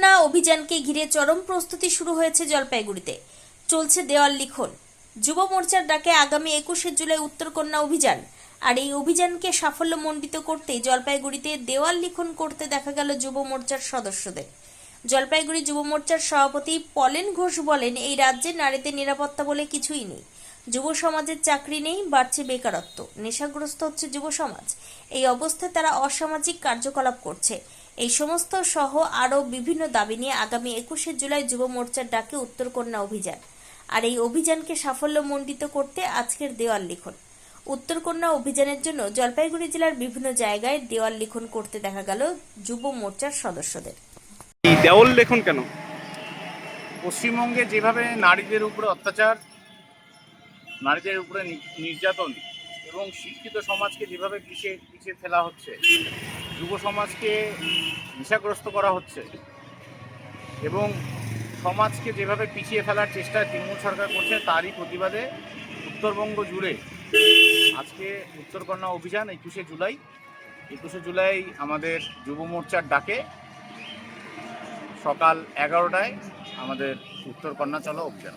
উত্তরকন্যা অভিযানকে ঘিরে চরম প্রস্তুতি শুরু হয়েছে জলপাইগুড়িতে। চলছে দেওয়াল লিখন। যুব মোর্চার ডাকে আগামী একুশে জুলাই উত্তরকন্যা অভিযান। আর এই অভিযানকে সাফল্যমণ্ডিত করতে জলপাইগুড়িতে দেওয়াল লিখন করতে দেখা গেল যুব মোর্চার সদস্যদের। জলপাইগুড়ি যুব মোর্চার সভাপতি পলেন ঘোষ বলেন, এই রাজ্যে নারীদের নিরাপত্তা বলে কিছুই নেই। যুব সমাজের চাকরি নেই, বাড়ছে বেকারত্ব। নেশাগ্রস্ত হচ্ছে যুব সমাজ। এই অবস্থায় তারা অসামাজিক কার্যকলাপ করছে। এই সমস্ত সহ আরও বিভিন্ন দাবি নিয়ে আগামী একুশে জুলাই যুব মোর্চার ডাকে উত্তরকন্যা অভিযান। আর এই অভিযানকে সাফল্যমণ্ডিত করতে আজকের দেওয়াল লিখন। উত্তরকন্যা অভিযানের জন্য জলপাইগুড়ি জেলার বিভিন্ন জায়গায় দেওয়াল লিখন করতে দেখা গেল যুব মোর্চার সদস্যদের। এই দেওয়াল লেখন কেন? পশ্চিমবঙ্গে যেভাবে নারীদের উপরে অত্যাচার নারীদের উপরে নির্যাতন এবং শিক্ষিত সমাজকে যেভাবে পিছিয়ে পিছিয়ে ফেলা হচ্ছে যুব সমাজকে নেশাগ্রস্ত করা হচ্ছে এবং সমাজকে যেভাবে পিছিয়ে ফেলার চেষ্টা তৃণমূল সরকার করছে, তারই প্রতিবাদে উত্তরবঙ্গ জুড়ে আজকে উত্তরকন্যা অভিযান একুশে জুলাই। একুশে জুলাই আমাদের যুব মোর্চার ডাকে। সকাল এগারোটায় আমাদের উত্তরকন্যা চলো অভিযান।